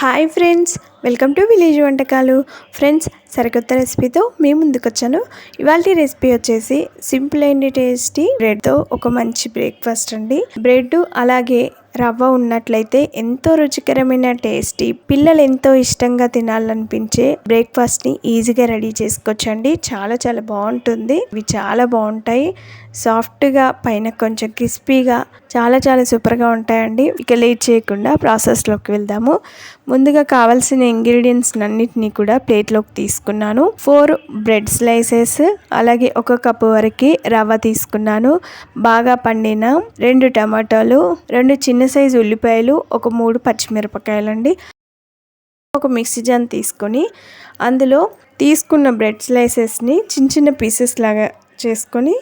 Hi friends welcome to village వంటకాలు. Friends సరికొత్త రెసిపీతో మీ ముందుకు వచ్చాను ఇవాళ రెసిపీ వచ్చేసి సింపుల్ అండ్ టేస్టీ బ్రెడ్తో ఒక మంచి బ్రేక్ఫాస్ట్ అండి. బ్రెడ్ అలాగే రవ్వ ఉన్నట్లయితే ఎంతో రుచికరమైన టేస్టీ పిల్లలు ఎంతో ఇష్టంగా తినాలనిపించే బ్రేక్ఫాస్ట్ని ఈజీగా రెడీ చేసుకోవచ్చండి. చాలా చాలా బాగుంటుంది. ఇవి చాలా బాగుంటాయి. సాఫ్ట్గా పైన కొంచెం క్రిస్పీగా చాలా చాలా సూపర్గా ఉంటాయండి. ఇక లేట్ చేయకుండా ప్రాసెస్లోకి వెళ్దాము. ముందుగా కావాల్సిన ఇంగ్రీడియంట్స్ అన్నిటినీ కూడా ప్లేట్లోకి తీసుకున్నాను. ఫోర్ బ్రెడ్ స్లైసెస్ అలాగే ఒక కప్పు వరకు రవ్వ తీసుకున్నాను. బాగా పండిన రెండు టమాటాలు రెండు చిన్న సైజు ఉల్లిపాయలు ఒక మూడు పచ్చిమిరపకాయలు అండి ఒక మిక్సీ జాన్ తీసుకొని అందులో తీసుకున్న బ్రెడ్ స్లైసెస్ని చిన్న చిన్న పీసెస్ లాగా చేసుకొని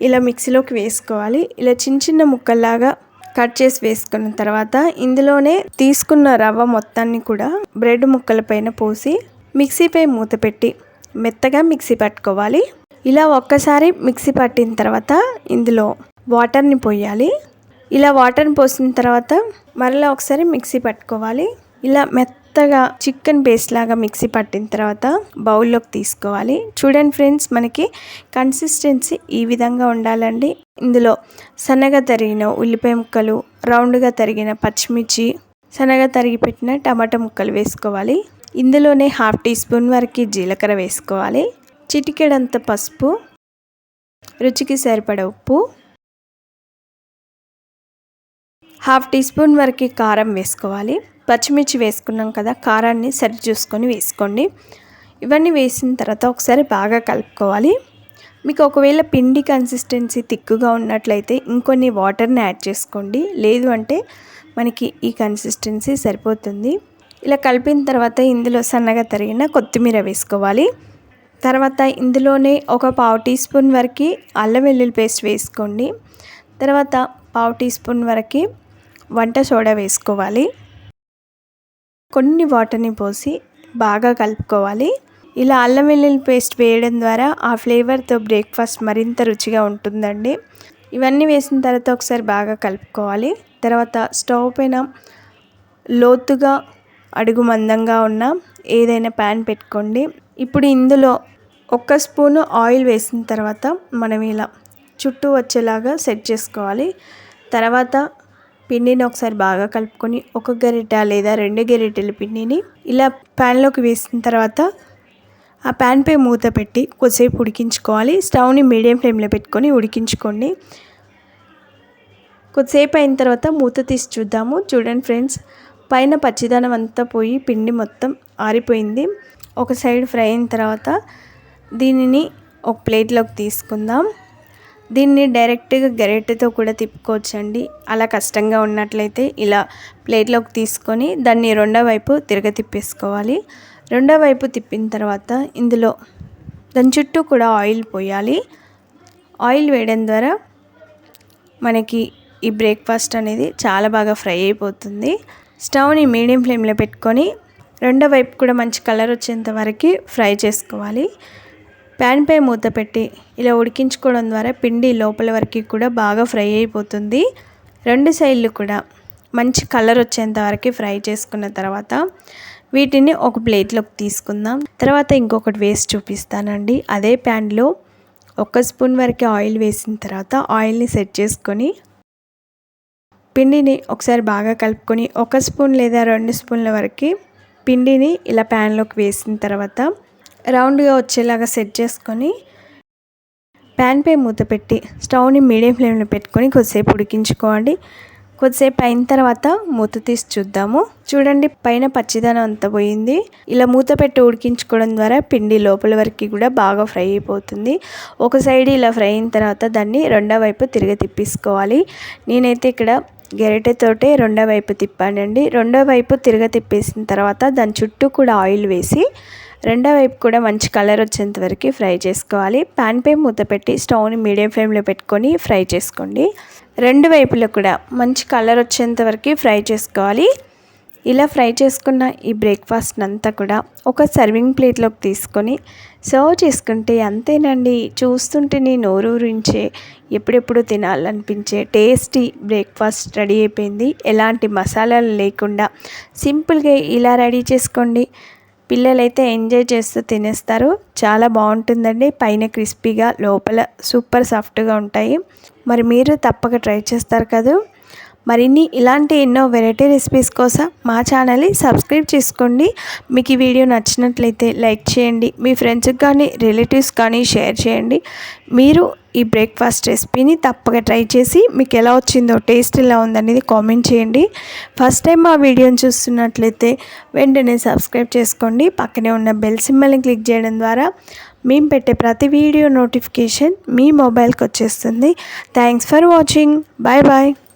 ఇలా మిక్సీలోకి వేసుకోవాలి. ఇలా చిన్న చిన్న ముక్కల్లాగా కట్ చేసి వేసుకున్న తర్వాత ఇందులోనే తీసుకున్న రవ్వ మొత్తాన్ని కూడా బ్రెడ్ ముక్కల పైన పోసి మిక్సీపై మూత పెట్టి మెత్తగా మిక్సీ పట్టుకోవాలి. ఇలా ఒక్కసారి మిక్సీ పట్టిన తర్వాత ఇందులో వాటర్ని పోయాలి. ఇలా వాటర్ని పోసిన తర్వాత మరలా ఒకసారి మిక్సీ పట్టుకోవాలి. ఇలా మెత్తగా చికెన్ పేస్ట్ లాగా మిక్సీ పట్టిన తర్వాత బౌల్లోకి తీసుకోవాలి. చూడండి ఫ్రెండ్స్ మనకి కన్సిస్టెన్సీ ఈ విధంగా ఉండాలండి. ఇందులో సన్నగా తరిగిన ఉల్లిపాయ ముక్కలు రౌండ్గా తరిగిన పచ్చిమిర్చి సన్నగా తరిగి పెట్టిన టమాటా ముక్కలు వేసుకోవాలి. ఇందులోనే హాఫ్ టీ స్పూన్ వరకు జీలకర్ర వేసుకోవాలి. చిటికెడంత పసుపు రుచికి సరిపడ ఉప్పు హాఫ్ టీ స్పూన్ వరకు కారం వేసుకోవాలి. పచ్చిమిర్చి వేసుకున్నాం కదా కారాన్ని సరి చూసుకొని వేసుకోండి. ఇవన్నీ వేసిన తర్వాత ఒకసారి బాగా కలుపుకోవాలి. మీకు ఒకవేళ పిండి కన్సిస్టెన్సీ తిక్కుగా ఉన్నట్లయితే ఇంకొన్ని వాటర్ని యాడ్ చేసుకోండి. లేదు అంటే మనకి ఈ కన్సిస్టెన్సీ సరిపోతుంది. ఇలా కలిపిన తర్వాత ఇందులో సన్నగా తరిగిన కొత్తిమీర వేసుకోవాలి. తర్వాత ఇందులోనే ఒక పావు టీ స్పూన్ వరకు అల్లం వెల్లుల్లి పేస్ట్ వేసుకోండి. తర్వాత పావు టీ స్పూన్ వరకు వంట సోడా వేసుకోవాలి. కొన్ని వాటర్ని పోసి బాగా కలుపుకోవాలి. ఇలా అల్లం వెల్లుల్లి పేస్ట్ వేయడం ద్వారా ఆ ఫ్లేవర్తో బ్రేక్ఫాస్ట్ మరింత రుచిగా ఉంటుందండి. ఇవన్నీ వేసిన తర్వాత ఒకసారి బాగా కలుపుకోవాలి. తర్వాత స్టవ్ పైన లోతుగా అడుగు మందంగా ఉన్న ఏదైనా ప్యాన్ పెట్టుకోండి. ఇప్పుడు ఇందులో ఒక్క స్పూను ఆయిల్ వేసిన తర్వాత మనం ఇలా చుట్టూ వచ్చేలాగా సెట్ చేసుకోవాలి. తర్వాత పిండిని ఒకసారి బాగా కలుపుకొని ఒక గరిట లేదా రెండు గరిటెల పిండిని ఇలా ప్యాన్లోకి వేసిన తర్వాత ఆ ప్యాన్పై మూత పెట్టి కొద్దిసేపు ఉడికించుకోవాలి. స్టవ్ని మీడియం ఫ్లేమ్లో పెట్టుకొని ఉడికించుకోండి. కొద్దిసేపు అయిన తర్వాత మూత తీసి చూద్దాము. చూడండి ఫ్రెండ్స్ పైన పచ్చిదనం అంతా పోయి పిండి మొత్తం ఆరిపోయింది. ఒక సైడ్ ఫ్రై అయిన తర్వాత దీనిని ఒక ప్లేట్లోకి తీసుకుందాం. దీన్ని డైరెక్ట్గా గరిటెతో కూడా తిప్పుకోవచ్చండి. అలా కష్టంగా ఉన్నట్లయితే ఇలా ప్లేట్లోకి తీసుకొని దాన్ని రెండో వైపు తిరగ తిప్పేసుకోవాలి. రెండో వైపు తిప్పిన తర్వాత ఇందులో దాని చుట్టూ కూడా ఆయిల్ పోయాలి. ఆయిల్ వేయడం ద్వారా మనకి ఈ బ్రేక్ఫాస్ట్ అనేది చాలా బాగా ఫ్రై అయిపోతుంది. స్టవ్ని మీడియం ఫ్లేమ్లో పెట్టుకొని రెండో వైపు కూడా మంచి కలర్ వచ్చేంత వరకు ఫ్రై చేసుకోవాలి. ప్యాన్పై మూత పెట్టి ఇలా ఉడికించుకోవడం ద్వారా పిండి లోపల వరకు కూడా బాగా ఫ్రై అయిపోతుంది. రెండు సైడ్లు కూడా మంచి కలర్ వచ్చేంత వరకు ఫ్రై చేసుకున్న తర్వాత వీటిని ఒక ప్లేట్లోకి తీసుకుందాం. తర్వాత ఇంకొకటి వేసి చూపిస్తానండి. అదే ప్యాన్లో ఒక స్పూన్ వరకు ఆయిల్ వేసిన తర్వాత ఆయిల్ని సెట్ చేసుకొని పిండిని ఒకసారి బాగా కలుపుకొని ఒక స్పూన్ లేదా రెండు స్పూన్ల వరకు పిండిని ఇలా ప్యాన్లోకి వేసిన తర్వాత రౌండ్గా వచ్చేలాగా సెట్ చేసుకొని ప్యాన్పై మూత పెట్టి స్టవ్ని మీడియం ఫ్లేమ్లో పెట్టుకొని కొద్దిసేపు ఉడికించుకోండి కొద్దిసేపు అయిన తర్వాత మూత తీసి చూద్దాము. చూడండి పైన పచ్చిదనం అంతా పోయింది. ఇలా మూత పెట్టి ఉడికించుకోవడం ద్వారా పిండి లోపల వరకు కూడా బాగా ఫ్రై అయిపోతుంది. ఒక సైడ్ ఇలా ఫ్రై అయిన తర్వాత దాన్ని రెండో వైపు తిరిగి తిప్పేసుకోవాలి. నేనైతే ఇక్కడ గెరటెతోటే రెండో వైపు తిప్పానండి. రెండో వైపు తిరగ తిప్పేసిన తర్వాత దాని చుట్టూ కూడా ఆయిల్ వేసి రెండో వైపు కూడా మంచి కలర్ వచ్చేంత వరకు ఫ్రై చేసుకోవాలి. ప్యాన్ పై మూత పెట్టి స్టవ్ని మీడియం ఫ్లేమ్లో పెట్టుకొని ఫ్రై చేసుకోండి. రెండు వైపులో కూడా మంచి కలర్ వచ్చేంత వరకు ఫ్రై చేసుకోవాలి. ఇలా ఫ్రై చేసుకున్న ఈ బ్రేక్ఫాస్ట్ అంతా కూడా ఒక సర్వింగ్ ప్లేట్లోకి తీసుకొని సర్వ్ చేసుకుంటే అంతేనండి. చూస్తుంటేనే నోరూరించే ఎప్పుడెప్పుడు తినాలనిపించే టేస్టీ బ్రేక్ఫాస్ట్ రెడీ అయిపోయింది. ఎలాంటి మసాలాలు లేకుండా సింపుల్గా ఇలా రెడీ చేసుకోండి. పిల్లలైతే ఎంజాయ్ చేస్తూ తినేస్తారు. చాలా బాగుంటుందండి. పైన క్రిస్పీగా లోపల సూపర్ సాఫ్ట్గా ఉంటాయి. మరి మీరు తప్పక ట్రై చేస్తారు కదా? మరిన్ని ఇలాంటి ఎన్నో వెరైటీ రెసిపీస్ కోసం మా ఛానల్ని సబ్స్క్రైబ్ చేసుకోండి. మీకు ఈ వీడియో నచ్చినట్లయితే లైక్ చేయండి. మీ ఫ్రెండ్స్కి కానీ రిలేటివ్స్ కానీ షేర్ చేయండి. మీరు ఈ బ్రేక్ఫాస్ట్ రెసిపీని తప్పక ట్రై చేసి మీకు ఎలా వచ్చిందో టేస్ట్ ఎలా ఉందనేది కామెంట్ చేయండి. ఫస్ట్ టైం మా వీడియోని చూస్తున్నట్లయితే వెంటనే సబ్స్క్రైబ్ చేసుకోండి. పక్కనే ఉన్న బెల్ సింబల్ని క్లిక్ చేయడం ద్వారా మేము పెట్టే ప్రతి వీడియో నోటిఫికేషన్ మీ మొబైల్కి వచ్చేస్తుంది. Thanks for watching bye bye